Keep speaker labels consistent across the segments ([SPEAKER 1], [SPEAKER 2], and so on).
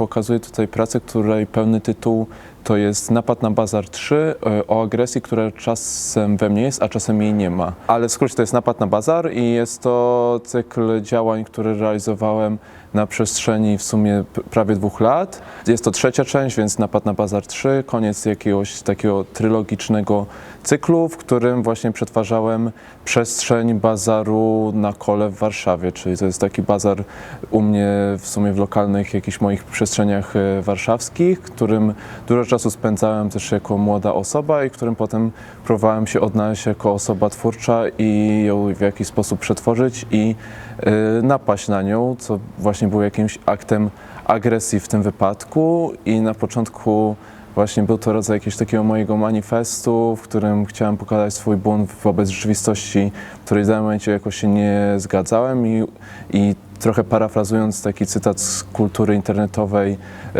[SPEAKER 1] pokazuję tutaj pracę, której pełny tytuł to jest Napad na Bazar 3 e, o agresji, która czasem we mnie jest, a czasem jej nie ma. Ale w skrócie to jest Napad na Bazar i jest to cykl działań, który realizowałem na przestrzeni w sumie prawie dwóch lat. Jest to trzecia część, więc Napad na Bazar 3, koniec jakiegoś takiego trylogicznego cyklu, w którym właśnie przetwarzałem przestrzeń bazaru na kole w Warszawie, czyli to jest taki bazar u mnie w sumie w lokalnych jakichś moich przestrzeniach e, warszawskich, którym dużo czasu spędzałem też jako młoda osoba i którym potem próbowałem się odnaleźć jako osoba twórcza i ją w jakiś sposób przetworzyć i e, napaść na nią, co właśnie było jakimś aktem agresji w tym wypadku. I na początku Właśnie był to rodzaj jakiegoś takiego mojego manifestu, w którym chciałem pokazać swój bunt wobec rzeczywistości, której w danym momencie jakoś się nie zgadzałem i, i trochę parafrazując taki cytat z kultury internetowej e,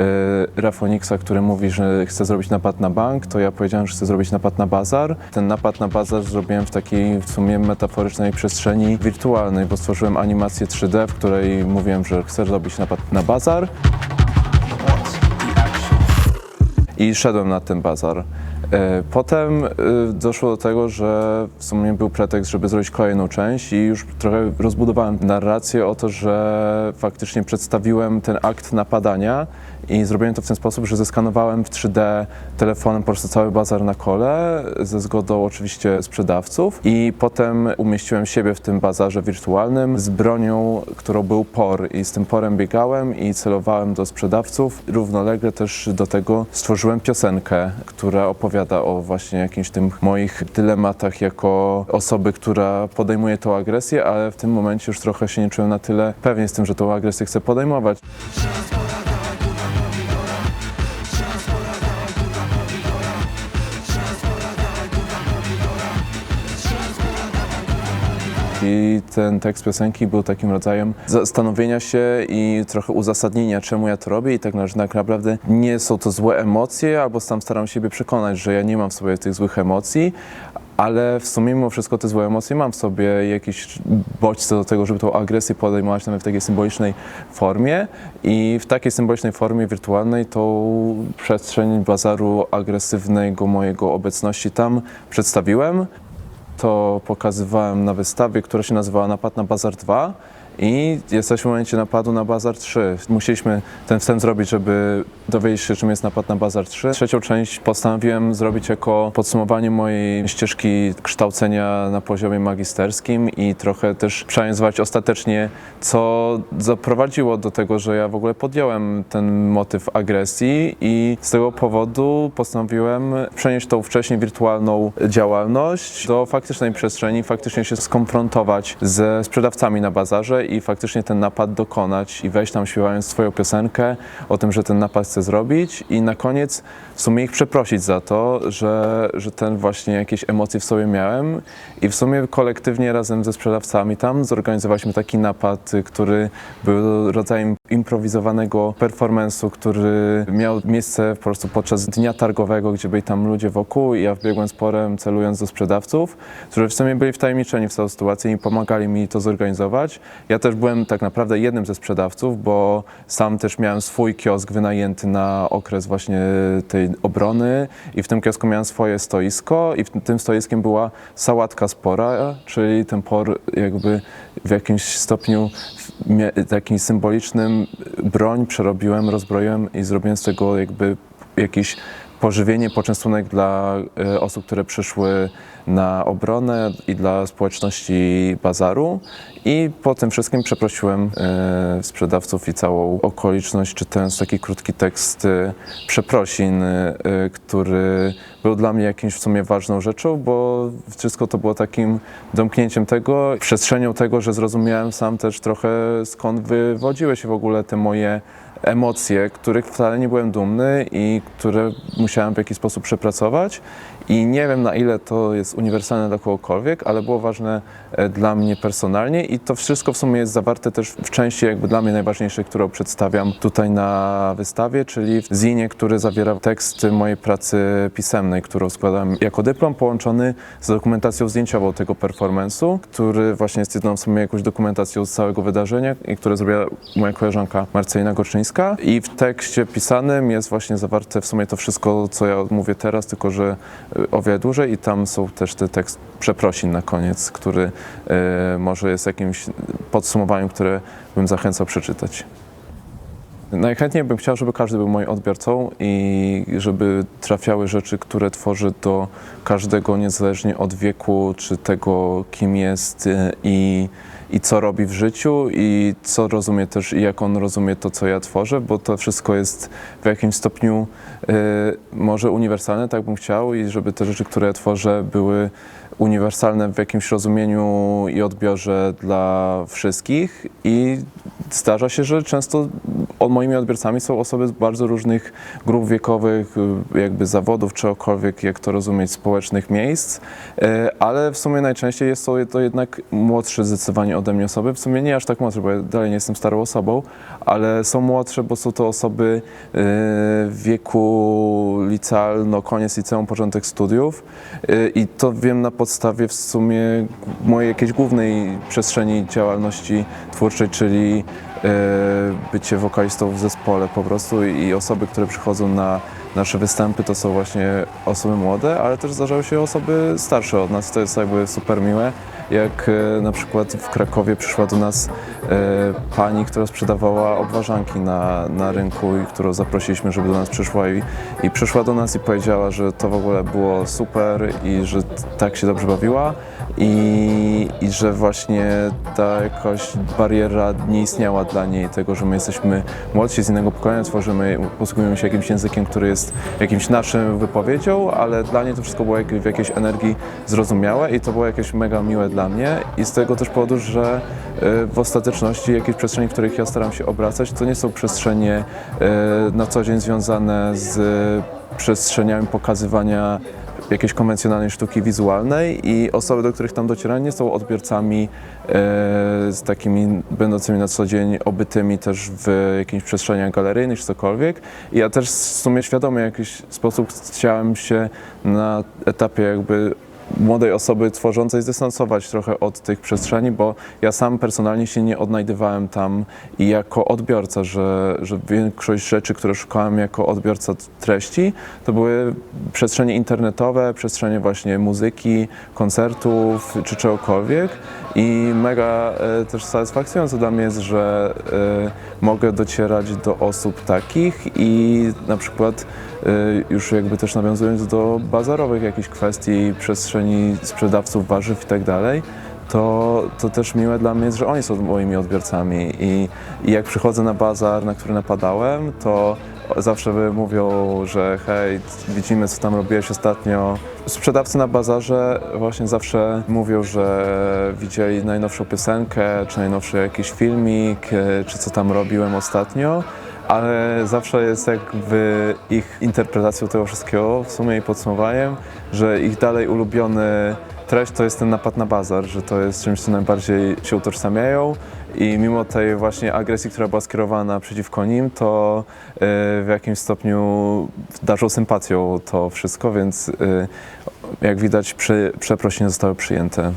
[SPEAKER 1] Rafoniksa, który mówi, że chce zrobić napad na bank, to ja powiedziałem, że chcę zrobić napad na bazar. Ten napad na bazar zrobiłem w takiej w sumie metaforycznej przestrzeni wirtualnej, bo stworzyłem animację 3D, w której mówiłem, że chcę zrobić napad na bazar. I szedłem na ten bazar. E, Potem e, doszło do tego, że w sumie był pretekst, żeby zrobić kolejną część i już trochę rozbudowałem narrację o to, że faktycznie przedstawiłem ten akt napadania i zrobiłem to w ten sposób, że zeskanowałem w 3D telefonem po prostu cały bazar na kole, ze zgodą oczywiście sprzedawców i potem umieściłem siebie w tym bazarze wirtualnym z bronią, którą był por i z tym porem biegałem i celowałem do sprzedawców. Równolegle też do tego stworzyłem piosenkę, która opowiada o właśnie jakimś tym moich dylematach jako osoby, która podejmuje tą agresję, ale w tym momencie już trochę się nie czułem na tyle pewnie z tym, że tą agresję chcę podejmować. I ten tekst piosenki był takim rodzajem zastanowienia się i trochę uzasadnienia, czemu ja to robię. I tak tak naprawdę nie są to złe emocje, albo sam staram siebie przekonać, że ja nie mam w sobie tych złych emocji, ale w sumie mimo wszystko te złe emocje mam w sobie. Jakieś bodźce do tego, żeby tą agresję podejmować nawet w takiej symbolicznej formie. I w takiej symbolicznej formie wirtualnej tą przestrzeń bazaru agresywnego mojego obecności tam przedstawiłem to pokazywałem na wystawie, która się nazywała Napad na Bazar 2 i jesteśmy w momencie napadu na Bazar 3. Musieliśmy ten wstęp zrobić, żeby dowiedzieć się, czym jest napad na Bazar 3. Trzecią część postanowiłem zrobić jako podsumowanie mojej ścieżki kształcenia na poziomie magisterskim i trochę też przeanalizować ostatecznie, co zaprowadziło do tego, że ja w ogóle podjąłem ten motyw agresji i z tego powodu postanowiłem przenieść tą wcześniej wirtualną działalność do faktycznej przestrzeni, faktycznie się skonfrontować ze sprzedawcami na bazarze i faktycznie ten napad dokonać i wejść tam śpiewając swoją piosenkę o tym, że ten napad chcę zrobić. I na koniec w sumie ich przeprosić za to, że, że ten właśnie jakieś emocje w sobie miałem. I w sumie kolektywnie razem ze sprzedawcami tam zorganizowaliśmy taki napad, który był rodzajem improwizowanego performance'u, który miał miejsce po prostu podczas dnia targowego, gdzie byli tam ludzie wokół. I ja wbiegłem z celując do sprzedawców, którzy w sumie byli wtajemniczeni w całą sytuację i pomagali mi to zorganizować. Ja też byłem tak naprawdę jednym ze sprzedawców, bo sam też miałem swój kiosk wynajęty na okres właśnie tej obrony i w tym kiosku miałem swoje stoisko i w tym stoiskiem była sałatka z pora, czyli ten por jakby w jakimś stopniu takim symbolicznym broń przerobiłem, rozbroiłem i zrobiłem z tego jakby jakiś pożywienie, poczęstunek dla e, osób, które przyszły na obronę i dla społeczności bazaru. I po tym wszystkim przeprosiłem e, sprzedawców i całą okoliczność, czytając taki krótki tekst e, przeprosin, który był dla mnie jakimś w sumie ważną rzeczą, bo wszystko to było takim domknięciem tego, przestrzenią tego, że zrozumiałem sam też trochę skąd wywodziły się w ogóle te moje emocje, których wcale nie byłem dumny i które musiałem w jakiś sposób przepracować. I nie wiem na ile to jest uniwersalne dla kogokolwiek, ale było ważne e, dla mnie personalnie i to wszystko w sumie jest zawarte też w części jakby dla mnie najważniejszej, którą przedstawiam tutaj na wystawie, czyli w zinie, który zawiera tekst mojej pracy pisemnej, którą składałem jako dyplom połączony z dokumentacją zdjęciową tego performance'u, który właśnie jest jedną w sumie jakąś dokumentacją z całego wydarzenia i które zrobiła moja koleżanka Marcelina Gorczyńska i w tekście pisanym jest właśnie zawarte w sumie to wszystko, co ja mówię teraz, tylko że y, o wiele dłużej i tam są też te tekst przeprosin na koniec, który y, może jest jakimś podsumowaniem, które bym zachęcał przeczytać. Najchętniej bym chciał, żeby każdy był moim odbiorcą i żeby trafiały rzeczy, które tworzę do każdego niezależnie od wieku czy tego, kim jest y, i, i co robi w życiu i co rozumie też i jak on rozumie to, co ja tworzę, bo to wszystko jest w jakimś stopniu y, może uniwersalne, tak bym chciał i żeby te rzeczy, które ja tworzę były uniwersalne w jakimś rozumieniu i odbiorze dla wszystkich. I zdarza się, że często moimi odbiorcami są osoby z bardzo różnych grup wiekowych, y, jakby zawodów, czegokolwiek, jak to rozumieć, społecznych miejsc, y, ale w sumie najczęściej jest to, to jednak młodsze zdecydowanie ode mnie osoby, w sumie nie aż tak młodsze, bo ja dalej nie jestem starą osobą, ale są młodsze, bo są to osoby y, w wieku licealno, koniec liceum, początek studiów. I to wiem na podstawie w sumie mojej jakiejś głównej przestrzeni działalności twórczej, czyli bycie wokalistą w zespole po prostu i osoby, które przychodzą na nasze występy to są właśnie osoby młode, ale też zdarzają się osoby starsze od nas, to jest jakby super miłe. Jak e, na przykład w Krakowie przyszła do nas e, pani, która sprzedawała obwarzanki na, na rynku i którą zaprosiliśmy, żeby do nas przyszła i, i przyszła do nas i powiedziała, że to w ogóle było super i że tak się dobrze bawiła i, i że właśnie ta jakaś bariera nie istniała dla niej, tego, że my jesteśmy młodsi z innego pokolenia, tworzymy, posługujemy się jakimś językiem, który jest jakimś naszym wypowiedzią, ale dla niej to wszystko było w jakiejś energii zrozumiałe i to było jakieś mega miłe dla mnie. I z tego też powodu, że y, w ostateczności jakieś przestrzenie, w których ja staram się obracać, to nie są przestrzenie y, na co dzień związane z przestrzeniami pokazywania jakiejś konwencjonalnej sztuki wizualnej i osoby, do których tam docieram, nie są odbiorcami e, z takimi będącymi na co dzień obytymi też w jakichś przestrzeniach galeryjnych czy cokolwiek. I ja też w sumie świadomie w jakiś sposób chciałem się na etapie jakby młodej osoby tworzącej zdystansować trochę od tych przestrzeni, bo ja sam personalnie się nie odnajdywałem tam i jako odbiorca, że, że większość rzeczy, które szukałem jako odbiorca treści, to były przestrzenie internetowe, przestrzenie właśnie muzyki, koncertów czy czegokolwiek i mega e, też satysfakcjonujące dla mnie jest, że e, mogę docierać do osób takich i na przykład y, już jakby też nawiązując do bazarowych jakichś kwestii, przestrzeni sprzedawców warzyw i tak dalej, to, to też miłe dla mnie jest, że oni są moimi odbiorcami. I, i jak przychodzę na bazar, na który napadałem, to zawsze mówią, że hej, widzimy co tam robiłeś ostatnio. Sprzedawcy na bazarze właśnie zawsze mówią, że widzieli najnowszą piosenkę, czy najnowszy jakiś filmik, e, czy co tam robiłem ostatnio ale zawsze jest jakby ich interpretacją tego wszystkiego, w sumie i podsumowaniem, że ich dalej ulubiony treść to jest ten napad na bazar, że to jest czymś, co najbardziej się utożsamiają. I mimo tej właśnie agresji, która była skierowana przeciwko nim, to y, w jakimś stopniu darzą sympatią to wszystko, więc y, jak widać przy, przeprosiny zostały przyjęte